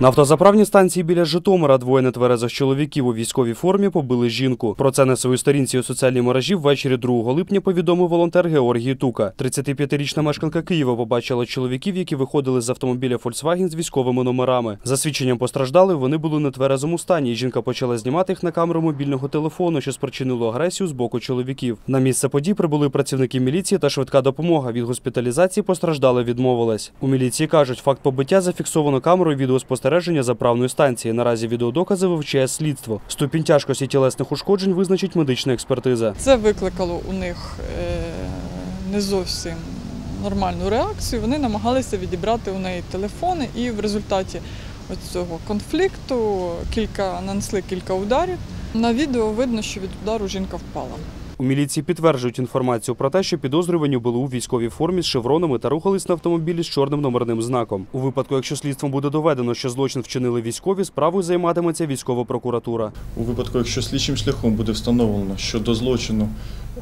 На автозаправній станції біля Житомира двоє нетверезих чоловіків у військовій формі побили жінку. Про це на своїй сторінці у соціальній мережі ввечері 2 липня повідомив волонтер Георгій Тука. 35-річна мешканка Києва побачила чоловіків, які виходили з автомобіля Volkswagen з військовими номерами. За свідченням постраждали, вони були у нетверезому стані. Жінка почала знімати їх на камеру мобільного телефону, що спричинило агресію з боку чоловіків. На місце подій прибули працівники міліції та швидка допомога. Від госпіталізації постраждали відмовилась. У міліції кажуть, факт побиття зафіксовано камерою відеоспостереження заправної станції. Наразі відеодокази вивчає слідство. Ступінь тяжкості тілесних ушкоджень визначить медична експертиза. Це викликало у них е, не зовсім нормальну реакцію. Вони намагалися відібрати у неї телефони, і в результаті цього конфлікту кілька нанесли кілька ударів. На відео видно, що від удару жінка впала. У міліції підтверджують інформацію про те, що підозрювані були у військовій формі з шевронами та рухались на автомобілі з чорним номерним знаком. У випадку, якщо слідством буде доведено, що злочин вчинили військові, справою займатиметься військова прокуратура. У випадку, якщо слідчим шляхом буде встановлено, що до злочину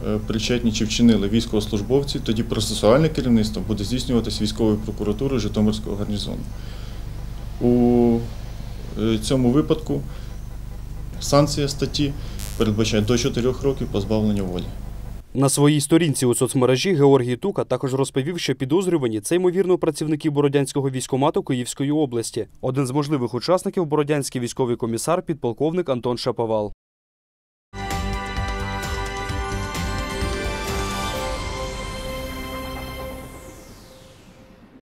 е, причетні чи вчинили військовослужбовці, тоді процесуальне керівництво буде здійснюватись військовою прокуратурою Житомирського гарнізону. У е, цьому випадку санкція статті передбачає до 4 років позбавлення волі. На своїй сторінці у соцмережі Георгій Тука також розповів, що підозрювані це ймовірно працівники Бородянського військомату Київської області. Один з можливих учасників Бородянський військовий комісар, підполковник Антон Шаповал.